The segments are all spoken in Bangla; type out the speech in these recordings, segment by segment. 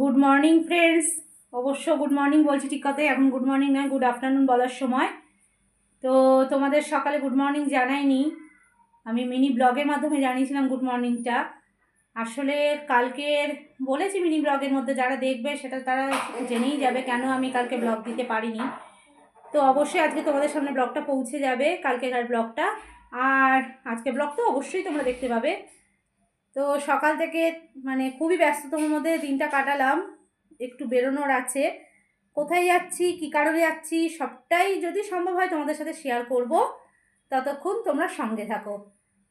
গুড মর্নিং ফ্রেন্ডস অবশ্য গুড মর্নিং বলছি ঠিক কথাই, এখন গুড মর্নিং নয় গুড আফটারনুন বলার সময়। তো তোমাদের সকালে গুড মর্নিং জানাইনি। আমি মিনি ব্লগের মাধ্যমে জানিয়েছিলাম গুড মর্নিংটা আসলে কালকের, বলেছি মিনি ব্লগের মধ্যে, যারা দেখবে সেটা তারা জেনেই যাবে কেন আমি কালকে ব্লগ দিতে পারিনি। তো অবশ্যই আজকে তোমাদের সামনে ব্লগটা পৌঁছে যাবে, কালকেকার ব্লগটা। আর আজকে ব্লগ তো অবশ্যই তোমরা দেখতে পাবে। তো সকাল থেকে মানে খুবই ব্যস্ততম মধ্যে দিনটা কাটালাম, একটু বেরোনোর আছে। কোথায় যাচ্ছি, কী কারণে যাচ্ছি, সবটাই যদি সম্ভব হয় তোমাদের সাথে শেয়ার করব। ততক্ষণ তোমরা সঙ্গে থাকো।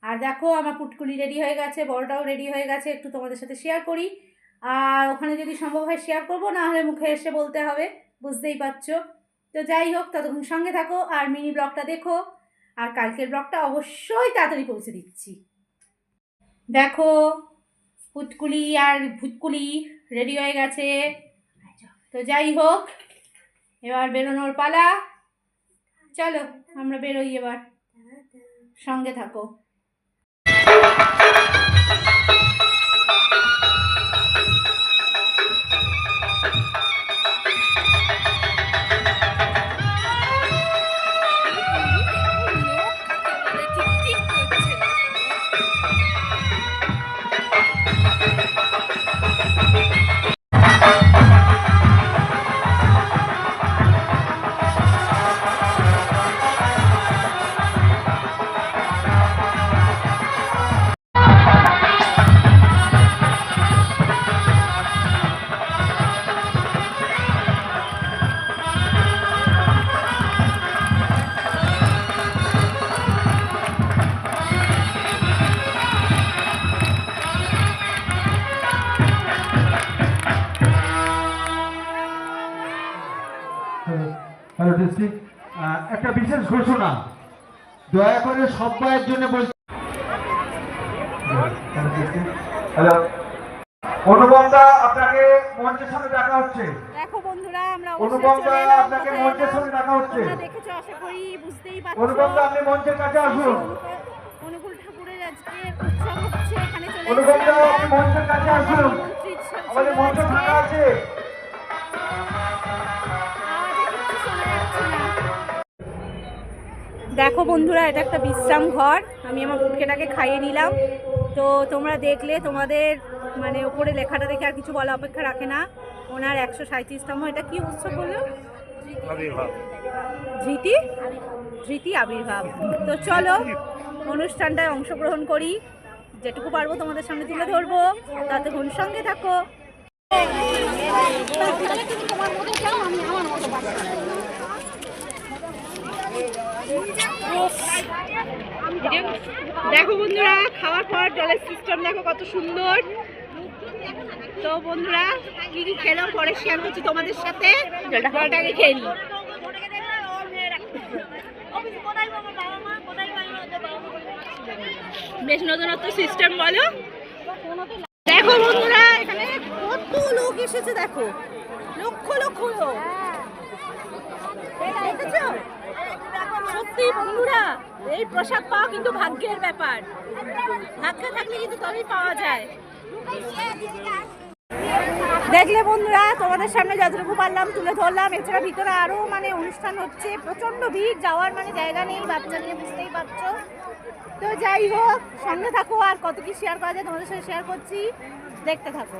আর দেখো, আমার পুটকুলি রেডি হয়ে গেছে, বড়টাও রেডি হয়ে গেছে, একটু তোমাদের সাথে শেয়ার করি। আর ওখানে যদি সম্ভব হয় শেয়ার করব, না হলে মুখে এসে বলতে হবে, বুঝতেই পারছ। তো যাই হোক, ততক্ষণ সঙ্গে থাকো, আর মিনি ব্লগটা দেখো। আর কালকের ব্লগটা অবশ্যই তাড়াতাড়ি পৌঁছে দিচ্ছি। দেখো পুতকুলি আর ভুতকুলি রেডি হয়ে গেছে। তো যাই হোক, এবার বেরোনোর পালা। চলো, আমরা বেরোই এবার। সঙ্গে থাকো। একটা বিশেষ ঘোষণা। দয়া করে সবাইয়ের জন্য বলছি হ্যালো। অনুপমদা আপনাকে মঞ্চের সামনে ডাকা হচ্ছে। দেখো বন্ধুরা আমরা অনুপমদা আপনাকে মঞ্চের সামনে ডাকা হচ্ছে। দেখেছ আশা করি বুঝতেই অনুপমদা আপনি মঞ্চের কাছে আসুন। অনুকূল ঠাকুরের আজকে উৎসব হচ্ছে এখানে চলে অনুপমদা আপনি মঞ্চের কাছে আসুন। আমাদের মঞ্চ ফাঁকা আছে। দেখো বন্ধুরা এটা একটা বিশ্রাম ঘর। আমি আমার পুটকেটাকে খাইয়ে নিলাম। তো তোমরা দেখলে তোমাদের মানে উপরে লেখাটা দেখে আর কিছু বলা অপেক্ষা রাখে না। ওনার একশো সাঁত্রিশতম এটা কি উৎসব বলল? ধৃতি? ধৃতি আবির্ভাব। তো চলো অনুষ্ঠানটায় অংশগ্রহণ করি। যেটুকু পারব তোমাদের সামনে তুলে ধরবো। ততক্ষণ সঙ্গে থাকো। দেখো বন্ধুরা খাওয়ার পর জলের সিস্টেম দেখো কত সুন্দর। তো বন্ধুরা কি কি খেলাম পরে শেয়ার করছি তোমাদের সাথে। জলটাকে খেয়ে নিই। বেশ নতুনত্ব সিস্টেম বলো। দেখো বন্ধুরা এখানে কত লোক এসেছে দেখো। লক্ষ লক্ষ লোক। দেখেছ? সত্যি বন্ধুরা, এই প্রসাদ পাওয়া কিন্তু ভাগ্যের ব্যাপার। ভাগ্যে থাকলে কিন্তু তবেই পাওয়া যায়। দেখলে বন্ধুরা, তোমাদের সামনে যতটুকু পারলাম তুলে ধরলাম। এছাড়া ভিতরে আরও মানে অনুষ্ঠান হচ্ছে, প্রচণ্ড ভিড়, যাওয়ার মানে জায়গা নেই, বাচ্চা নিয়ে বুঝতেই পারছ। তো যাই হোক সঙ্গে থাকো আর কত কি শেয়ার করা যায় তোমাদের সাথে শেয়ার করছি। দেখতে থাকো।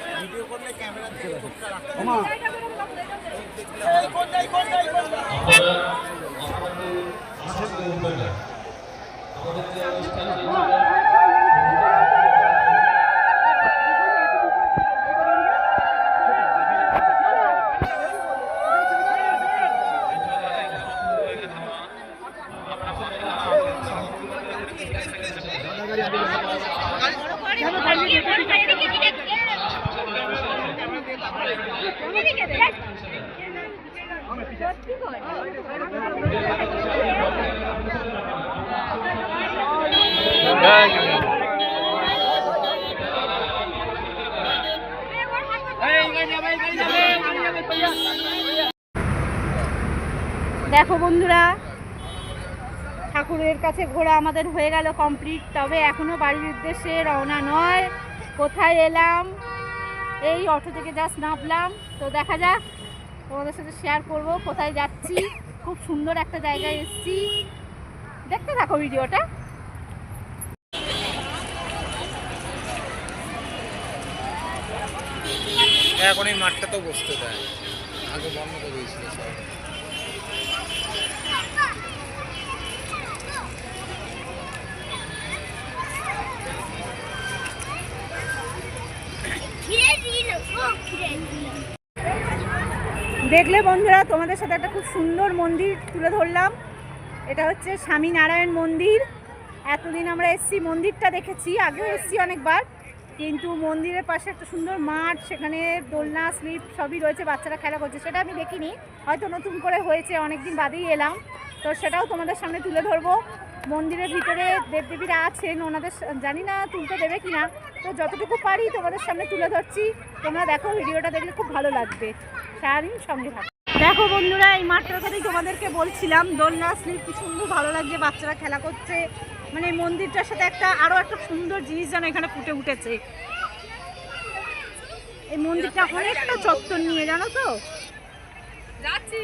ভিডিও করলে ক্যামেরা থেকে টুকটা রাখতে এই কোন যাই কোন যাই কোন আমাদের আসল আমাদের যে অনুষ্ঠান দেখো বন্ধুরা, ঠাকুরের কাছে ঘোরা আমাদের হয়ে গেল কমপ্লিট তবে এখনও বাড়ির উদ্দেশ্যে রওনা নয়। কোথায় এলাম? এই অটো থেকে জাস্ট নামলাম। তো দেখা যাক, তোমাদের সাথে শেয়ার করব কোথায় যাচ্ছি। খুব সুন্দর একটা জায়গায় এসেছি। দেখতে থাকো ভিডিওটা। এখন এই মাঠটা তো বসতে দেয়। আগে বন্ধ করে দিয়েছিল সব দেখলে বন্ধুরা, তোমাদের সাথে একটা খুব সুন্দর মন্দির তুলে ধরলাম। এটা হচ্ছে স্বামীনারায়ণ মন্দির। এতদিন আমরা এসছি, মন্দিরটা দেখেছি, আগেও এসছি অনেকবার। কিন্তু মন্দিরের পাশে একটা সুন্দর মাঠ, সেখানে দোলনা, স্লিপ সবই রয়েছে, বাচ্চারা খেলা করছে। সেটা আমি দেখিনি, হয়তো নতুন করে হয়েছে, অনেকদিন বাদেই এলাম। তো সেটাও তোমাদের সামনে তুলে ধরবো। মন্দিরের ভিতরে দেবদেবীরা আছেন, ওনাদের জানি না তুলতে দেবে কিনা, তো যতটুকু পারি তোমাদের সামনে তুলে ধরছি। তোমরা দেখো, ভিডিওটা দেখলে খুব ভালো লাগবে। সারাদিন সঙ্গে থাকো। দেখো বন্ধুরা, এই মাঠটার কথাই তোমাদেরকে বলছিলাম, দোলনা, স্লিপ, কি সুন্দর ভালো লাগছে, বাচ্চারা খেলা করছে। মানে মন্দিরটার সাথে একটা আরও একটা সুন্দর জিনিস যেন এখানে ফুটে উঠেছে। এই মন্দিরটা অনেকটা চত্বর নিয়ে, জানো তো? আশা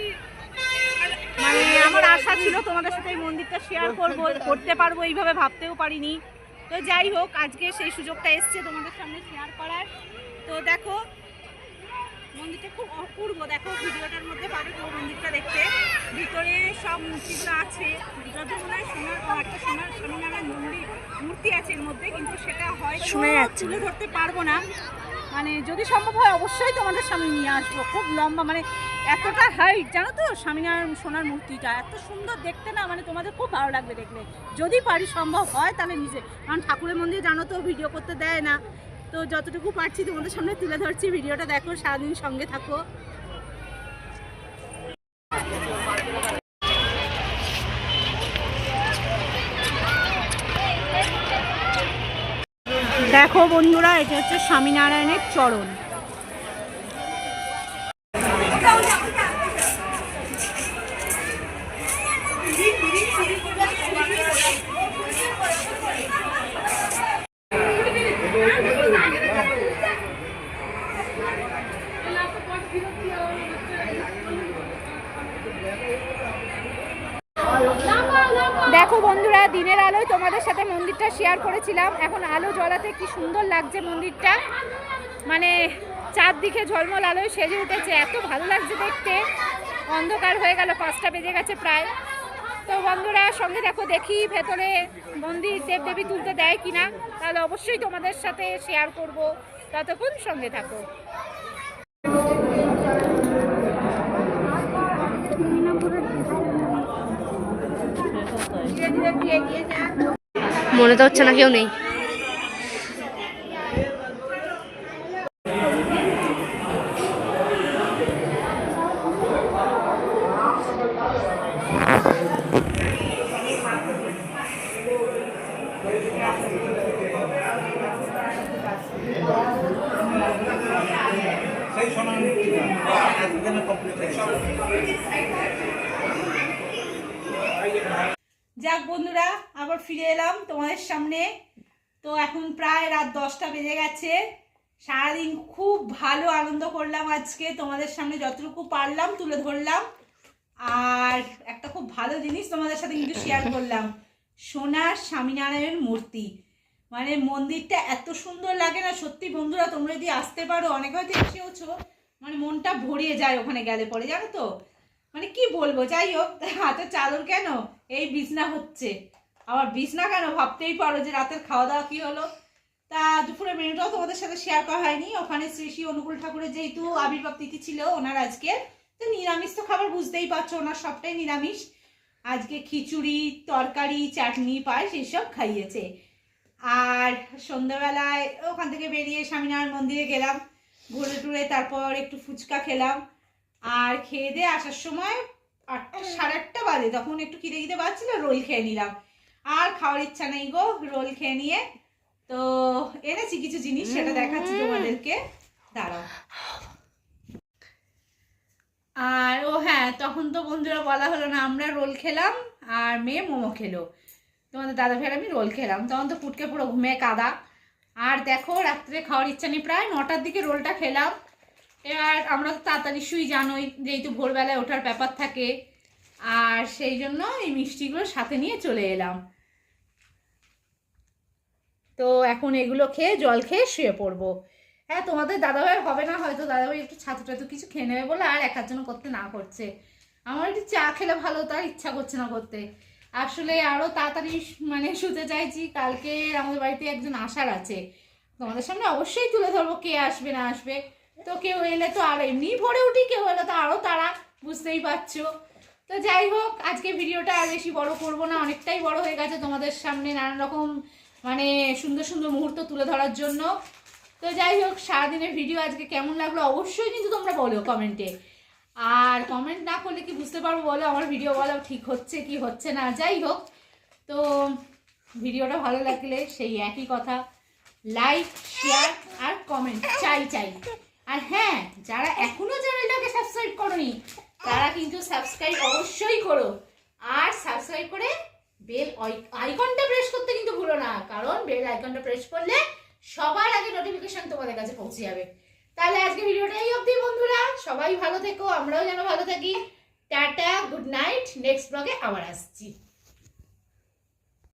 ছিল তোমাদের সাথে এই মন্দিরটা শেয়ার করব করতে পারব এইভাবে ভাবতেও পারিনি। তো যাই হোক আজকে সেই সুযোগটা এসছে তোমাদের সামনে শেয়ার করার। তো দেখো মন্দিরটা খুব অপূর্ব। দেখো ভিডিওটার মধ্যে পাবে পুরো মন্দিরটা দেখতে। ভিতরে সব মূর্তিগুলো আছে। যত মনে হয় সোনার একটা সোনার স্বামীনারায়ণ মন্দির মূর্তি আছে এর মধ্যে কিন্তু সেটা হয় তুলে ধরতে পারব না। মানে যদি সম্ভব হয় অবশ্যই তোমাদের সামনে নিয়ে আসব। খুব লম্বা মানে এতটা হাইট জানো তো? স্বামীনারায়ণ সোনার মূর্তিটা, এত সুন্দর দেখতে না মানে তোমাদের খুব ভালো লাগবে দেখলে। যদি পারি সম্ভব হয় তাহলে নিজে, কারণ ঠাকুরের মন্দির জানো তো, ভিডিও করতে দেয় না। তো যতটুকু পারছি তোমাদের সামনে তুলে ধরছি, ভিডিওটা দেখো, সারাদিন সঙ্গে থাকো। দেখো বন্ধুরা এটা হচ্ছে স্বামীনারায়ণের চরণ। দেখো বন্ধুরা, দিনের আলোয় তোমাদের সাথে মন্দিরটা শেয়ার করেছিলাম। এখন আলো জ্বলাতে কি সুন্দর লাগছে মন্দিরটা। মানে চারদিকে ঝলমল আলোয় সেজে উঠেছে, এত ভালো লাগছে দেখতে। অন্ধকার হয়ে গেল, পাঁচটা বেজে গেছে প্রায়। তো বন্ধুরা, সঙ্গে দেখো, দেখি ভেতরে মন্দির দেবদেবী তুলতে দেয় কিনা। তাহলে অবশ্যই তোমাদের সাথে শেয়ার করব। ততক্ষণ সঙ্গে থাকো। মনে তো হচ্ছে না কেউ নেই। সেই সময় কমপ্লিট বন্ধুরা, আবার ফিরে এলাম তোমাদের সামনে। তো এখন প্রায় রাত দশটা বেজে গেছে। সারাদিন খুব ভালো আনন্দ করলাম আজকে। তোমাদের সামনে যতটুকু পারলাম তুলে ধরলাম। আর একটা খুব ভালো জিনিস তোমাদের সাথে কিন্তু শেয়ার করলাম। সোনার স্বামীনারায়ণ মূর্তি। মানে মন্দিরটা এত সুন্দর লাগে না, সত্যি বন্ধুরা, তোমরা যদি আসতে পারো, অনেক হয়তো এসেওছো। মানে মনটা ভরিয়ে যায় ওখানে গেলে পরে, জানো তো? মানে কি বলব? যাই হোক হাতে চাদর কেন? এই বিছনা হচ্ছে। আবার বিছনা কেন? ভাবতেই পারো যে রাতের খাওয়া দাওয়া কি হলো? তা দুপুরের মেনুটাও তোমাদের সাথে শেয়ার করা হয়নি। ওখানে শ্রী শ্রী অনুকূল ঠাকুরের যেহেতু আবির্ভাব তিথি ছিল ওনার আজকে, তো নিরামিষ তো খাবার বুঝতেই পারছ, ওনার সবটাই নিরামিষ। আজকে খিচুড়ি, তরকারি, চাটনি, পায়েস, এইসব খাইয়েছে। আর সন্ধ্যাবেলায় ওখান থেকে বেরিয়ে স্বামীনারায়ণ মন্দিরে গেলাম। ঘুরে টুরে তারপর একটু ফুচকা খেলাম। আর খেয়ে দিয়ে আসার সময় আটটা, সাড়ে আটটা বাজে, তখন একটু খিদে খিদে বাজছিল, রোল খেয়ে নিলাম। আর খাওয়ার ইচ্ছা নেই গো, রোল খেয়ে নিয়ে। তো এনেছি কিছু জিনিস, সেটা দেখাচ্ছি তোমাদেরকে। দাঁড়াও। আর, ও হ্যাঁ তখন তো বন্ধুরা বলা হলো না, আমরা রোল খেলাম, আর মেয়ে মোমো খেলো। তোমাদের দাদা ভাইয়ের আমি রোল খেলাম, তখন তো ফুটকে পুরো ঘুমে কাদা। আর দেখো, রাত্রে খাওয়ার ইচ্ছা নেই, প্রায় নটার দিকে রোলটা খেলাম। এবার আমরা তো তাড়াতাড়ি শুই, জানোই, যেহেতু ভোরবেলায় ওঠার ব্যাপার থাকে। আর সেই জন্য এই মিষ্টিগুলো সাথে নিয়ে চলে এলাম। তো এখন এগুলো খেয়ে, জল খেয়ে শুয়ে পড়ব। হ্যাঁ তোমাদের দাদাভাই হবে না, হয়তো দাদাভাই একটু ছাতু টাতু কিছু খেয়ে নেবে বলে আর একার জন্য করতে না করছে। আমার একটু চা খেলে ভালো, তার ইচ্ছা করছে না করতে। আসলে আরও তাড়াতাড়ি মানে শুতে চাইছি, কালকে আমাদের বাড়িতে একজন আসার আছে। তোমাদের সামনে অবশ্যই তুলে ধরবো, কে আসবে, না আসবে। তো কেউ এলে তো আর এমনি ভরে উঠি, কেউ এলে তো আরও তারা বুঝতেই পারছ। তো যাই হোক, আজকে ভিডিওটা আর বেশি বড় করব না, অনেকটাই বড় হয়ে গেছে তোমাদের সামনে নানান রকম মানে সুন্দর সুন্দর মুহূর্ত তুলে ধরার জন্য। তো যাই হোক, সারাদিনের ভিডিও আজকে কেমন লাগল অবশ্যই কিন্তু তোমরা বলো কমেন্টে। আর কমেন্ট না করলে কি বুঝতে পারব বলো, আমার ভিডিও বলো ঠিক হচ্ছে কি হচ্ছে না, যাই হোক। তো ভিডিওটা ভালো লাগলে সেই একই কথা, লাইক, শেয়ার আর কমেন্ট, চাই চাই। আর হ্যাঁ যারা এখনও চ্যানেলটাকে সাবস্ক্রাইব করনি, তারা কিন্তু সাবস্ক্রাইব অবশ্যই করো। আর সাবস্ক্রাইব করে বেল আইকনটা প্রেস করতে কিন্তু ভুলো না, কারণ বেল আইকনটা প্রেস করলে সবার আগে নোটিফিকেশন তোমাদের কাছে পৌঁছে যাবে। তাহলে আজকে ভিডিওটা এই অবধি, বন্ধুরা। সবাই ভালো থেকো, আমরাও যেন ভালো থাকি। টাটা গুড নাইট নেক্সট ব্লগে আবার আসছি।